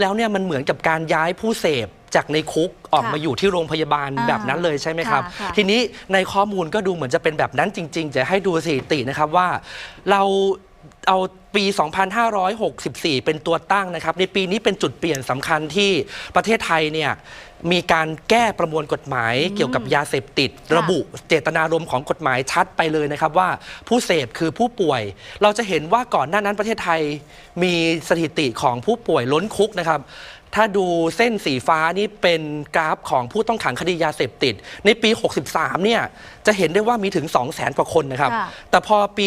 แล้วเนี่ยมันเหมือนกับการย้ายผู้เสพจากในคุกออกค่ะมาอยู่ที่โรงพยาบาลอ่าแบบนั้นเลยใช่ไหมครับค่ะค่ะทีนี้ในข้อมูลก็ดูเหมือนจะเป็นแบบนั้นจริง ๆ จะให้ดูสถิตินะครับว่าเรา เอาปี 2564 เป็นตัวตั้งนะครับ ในปีนี้เป็นจุดเปลี่ยนสำคัญที่ประเทศไทยเนี่ยมีการแก้ประมวลกฎหมายเกี่ยวกับยาเสพติดค่ะระบุเจตนารมณ์ของกฎหมายชัดไปเลยนะครับว่าผู้เสพคือผู้ป่วย เราจะเห็นว่าก่อนหน้านั้นประเทศไทยมีสถิติของผู้ป่วยล้นคุกนะครับ ถ้าดูเส้นสีฟ้านี่เป็นกราฟของผู้ต้องขังคดียาเสพติด ในปี 63 เนี่ยจะเห็นได้ว่ามีถึง 2 0 0 0 0 0 กว่าคนนะครับค่ะแต่พอปี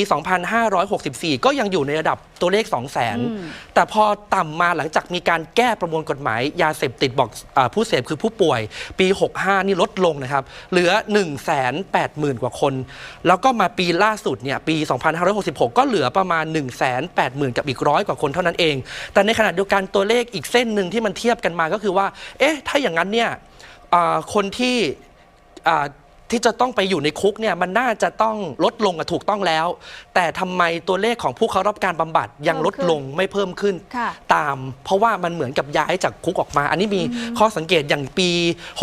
2564 ก็ยังอยู่ในระดับ ตัวเลข 2 0 0 0 0อืม0แต่พอต่ำมาหลังจากมีการแก้ประมวลกฎหมาย ยาเสพติดบอกอาผู้เสพคือผู้ป่วย ปี 65 นี่ลดลงนะครับ เหลือ 1 8 0 0 0 0 กว่าคน แล้วก็มาปีล่าสุดเนี่ยปี 2566 ก็เหลือประมาณ 1 8 0 0 0 0 กับอีกร้อยกว่าคนเท่านั้นเอง แต่ในขณะเดียวกันตัวเลขอีกเส้นหนึ่งที่มันเทียบกันมาก็คือว่า เอ๊ะ ถ้าอย่างนั้นเนี่ยอ่าคนที่อ่า ที่จะต้องไปอยู่ในคุกเนี่ยมันน่าจะต้องลดลงอะถูกต้องแล้ว แต่ทำไมตัวเลขของผู้เข้ารับการบำบัดยังลดลงไม่เพิ่มขึ้น ค่ะ ตามเพราะว่ามันเหมือนกับย้ายจากคุกออกมา อันนี้มีข้อสังเกตอย่างปี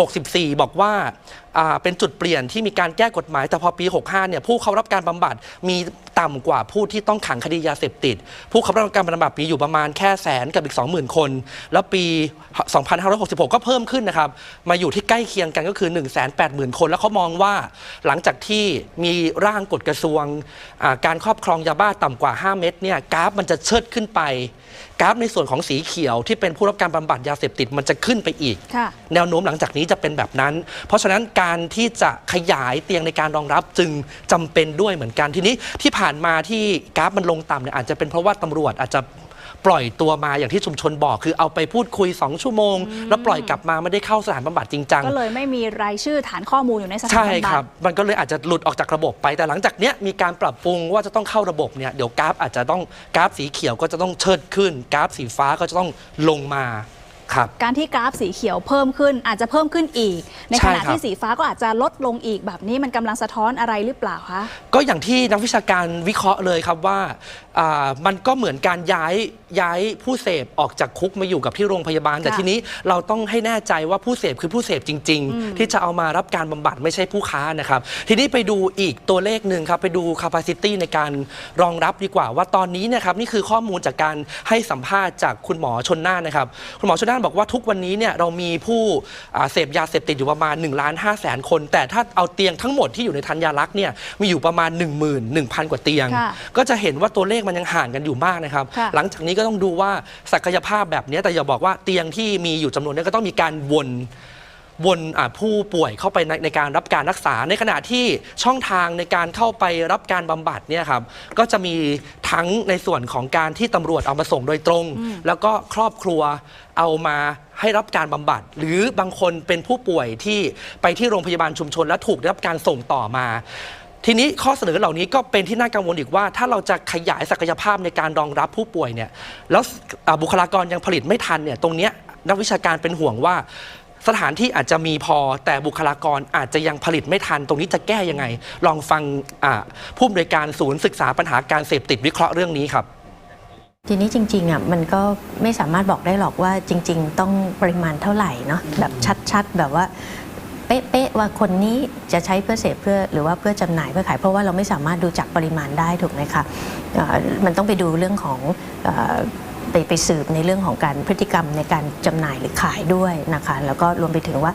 64 บอกว่าอ่า เป็นจุดเปลี่ยนที่มีการแก้กฎหมาย แต่พอปี 65 เนี่ยผู้เข้ารับการบำบัดมีต่ำกว่าผู้ที่ต้องขังคดียาเสพติด ผู้เข้ารับการบำบัดมีอยู่ประมาณแค่แสนกับอีก 20,000 คน แล้วปี 2566 ก็เพิ่มขึ้นนะครับ มาอยู่ที่ใกล้เคียงกันก็คือ 180,000 คน แล้วเขามองว่าหลังจากที่มีร่างกฎกระทรวงอ่าการครอบครองยาบ้าต่ำกว่า 5 เม็ดเนี่ยกราฟมันจะเชิดขึ้นไป กราฟในส่วนของสีเขียวที่เป็นผู้รับการบำบัดยาเสพติดมันจะขึ้นไปอีกค่ะแนวโน้มหลังจากนี้จะเป็นแบบนั้น เพราะฉะนั้นการที่จะขยายเตียงในการรองรับจึงจำเป็นด้วยเหมือนกันทีนี้ที่ผ่านมาที่กราฟมันลงต่ำเนี่ยอาจจะเป็นเพราะว่าตำรวจอาจจะปล่อยตัวมาอย่างที่ชุมชนบอกคือเอาไปพูดคุย 2 ชั่วโมง แล้วปล่อยกลับมาไม่ได้เข้าสถานบำบัดจริงจังก็เลยไม่มีรายชื่อฐานข้อมูลอยู่ในสถานใช่บำบัดครับ มันก็เลยอาจจะหลุดออกจากระบบไป แต่หลังจากเนี้ยมีการปรับปรุงว่าจะต้องเข้าระบบเนี่ยเดี๋ยวกราฟอาจจะต้องกราฟสีเขียวก็จะต้องเชิดขึ้น กราฟสีฟ้าก็จะต้องลงมา ครับการที่กราฟสีเขียวเพิ่มขึ้นอาจจะเพิ่มขึ้นอีก ในใช่ขณะครับ ที่สีฟ้าก็อาจจะลดลงอีกแบบนี้มันกำลังสะท้อนอะไรหรือเปล่าคะ ก็อย่างที่นักวิชาการวิเคราะห์เลยครับว่าอ่ามันก็เหมือนการย้ายย้ายผู้เสพออกจากคุกมาอยู่กับที่โรงพยาบาล แต่ค่ะทีนี้เราต้องให้แน่ใจว่าผู้เสพคือผู้เสพจริง ๆ ที่จะเอามารับการบำบัดไม่ใช่ผู้ค้านะครับ ทีนี้ไปดูอีกตัวเลขหนึ่งครับ ไปดู capacity ในการรองรับดีกว่า ว่าตอนนี้เนะครับนี่คือข้อมูลจากการให้สัมภาษณ์จากคุณหมอชนน่านนะครับ คุณหมอชนน่านบอกว่าทุกวันนี้เนี่ยเรามีผู้อ่าเสพยาเสพติดอยู่ประมาณ1ล้าน5แสนคน แต่ถ้าเอาเตียงทั้งหมดที่อยู่ในธัญญารักษ์เนี่ยมีอยู่ประมาณ 1 1 0 0 0 กว่าเตียงค่ะก็จะเห็นว่าตัวเลขมันยังห่างกันอยู่มากนะครับค่ะหลังจากนี้ก็ต้องดูว่าศักยภาพแบบนี้แต่อย่าบอกว่าเตียงที่มีอยู่จำนวนนี้ก็ต้องมีการวน วนอ่าผู้ป่วยเข้าไปในในการรับการรักษา ในขณะที่ช่องทางในการเข้าไปรับการบำบัดเนี่ยครับก็จะมีทั้งในส่วนของการที่ตำรวจเอามาส่งโดยตรง แล้วก็ครอบครัวเอามาให้รับการบำบัด หรือบางคนเป็นผู้ป่วยที่ไปที่โรงพยาบาลชุมชน และถูกได้รับการส่งต่อมาทีนี้ข้อเสนอเหล่านี้ก็เป็นที่น่ากังวลอีกว่า ถ้าเราจะขยายศักยภาพในการรองรับผู้ป่วยเนี่ยแล้วอ่าบุคลากรยังผลิตไม่ทันเนี่ยตรงเนี้ยนักวิชาการเป็นห่วงว่า สถานที่อาจจะมีพอแต่บุคลากรอาจจะยังผลิตไม่ทัน ตรงนี้จะแก้ยังไง ลองฟังผู้อำนวยการศูนย์ศึกษาปัญหาการเสพติดวิเคราะห์เรื่องนี้ครับทีนี้จริงๆอะมันก็ไม่สามารถบอกได้หรอกว่าจริง ๆ ต้องปริมาณเท่าไหร่เนาะแบบชัดๆ แบบว่าเป๊ะๆว่าคนนี้จะใช้เพื่อเสพเพื่อหรือว่าเพื่อจำหน่ายเพื่อขาย เพราะว่าเราไม่สามารถดูจากปริมาณได้ถูกไหมคะมันต้องไปดูเรื่องของ ไปไปสืบในเรื่องของการพฤติกรรมในการจำหน่ายหรือขายด้วยนะคะแล้วก็รวมไปถึงว่า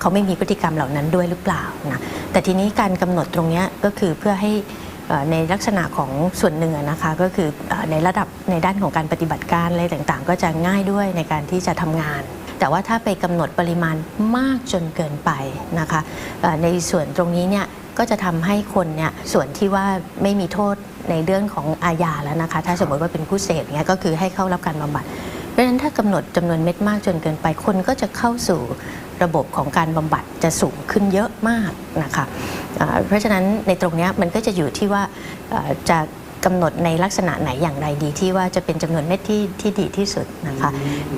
เขาไม่มีพฤติกรรมเหล่านั้นด้วยหรือเปล่านะแต่ทีนี้การกำหนดตรงนี้ก็คือเพื่อให้ในลักษณะของส่วนหนึ่งอนะคะก็คือในระดับในด้านของการปฏิบัติการอะไรต่างๆ ก็จะง่ายด้วยในการที่จะทำงาน แต่ว่าถ้าไปกำหนดปริมาณมากจนเกินไปนะคะในส่วนตรงนี้เนี่ยก็จะทำให้คนเนี่ยส่วนที่ว่าไม่มีโทษ ในเรื่องของอาญาแล้วนะคะ ถ้าสมมติว่าเป็นผู้เสพเนี่ยก็คือให้เข้ารับการบำบัด เพราะฉะนั้นถ้ากำหนดจำนวนเม็ดมากจนเกินไปคนก็จะเข้าสู่ระบบของการบำบัดจะสูงขึ้นเยอะมากนะคะเอ่อเพราะฉะนั้นในตรงเนี้ยมันก็จะอยู่ที่ว่าเอ่อจะกำหนดในลักษณะไหนอย่างไรดีที่ว่าจะเป็นจำนวนเม็ดที่ที่ดีที่สุดนะคะ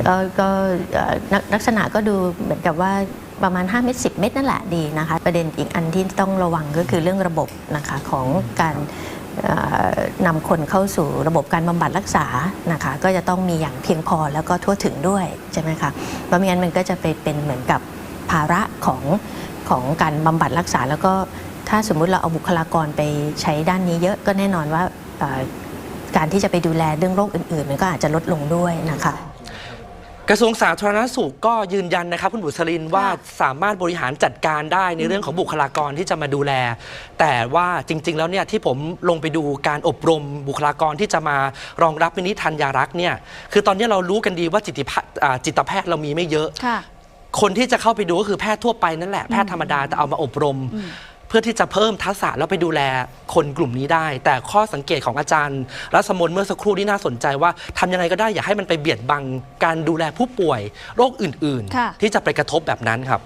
ก็ก็เอ่อลักลักษณะก็ดูเหมือนกับว่าประมาณ 5 เม็ด10 เม็ดนั่นแหละดีนะคะ ประเด็นอีกอันที่ต้องระวังก็คือเรื่องระบบนะคะของการเอ่อ นำคนเข้าสู่ระบบการบำบัดรักษานะคะก็จะต้องมีอย่างเพียงพอแล้วก็ทั่วถึงด้วยใช่ไหมคะเพราะไม่งั้นมันก็จะไปเป็นเหมือนกับภาระของของการบำบัดรักษา แล้วก็ถ้าสมมุติเราเอาบุคลากรไปใช้ด้านนี้เยอะก็แน่นอนว่าการที่จะไปดูแลเรื่องโรคอื่นๆ มันก็อาจจะลดลงด้วยนะคะ กระทรวงสาธารณสุขก็ยืนยันนะครับ คุณบุษรินว่าค่ะสามารถบริหารจัดการได้ในเรื่องของบุคลากรที่จะมาดูแล แต่ว่าจริง ๆ แล้วเนี่ยที่ผมลงไปดูการอบรมบุคลากรที่จะมารองรับมินิทันยารักษ์เนี่ยคือตอนนี้เรารู้กันดีว่าจิตแพทย์อ่าจิตแพทย์เรามีไม่เยอะค่ะคนที่จะเข้าไปดูก็คือแพทย์ทั่วไปนั่นแหละแพทย์ธรรมดาแต่เอามาอบรม เพื่อที่จะเพิ่มทักษะแล้วไปดูแลคนกลุ่มนี้ได้ แต่ข้อสังเกตของอาจารย์รัศมนเมื่อสักครู่ที่น่าสนใจว่าทำยังไงก็ได้อย่าให้มันไปเบียดบังการดูแลผู้ป่วยโรคอื่นค่ะๆที่จะไปกระทบแบบนั้นครับ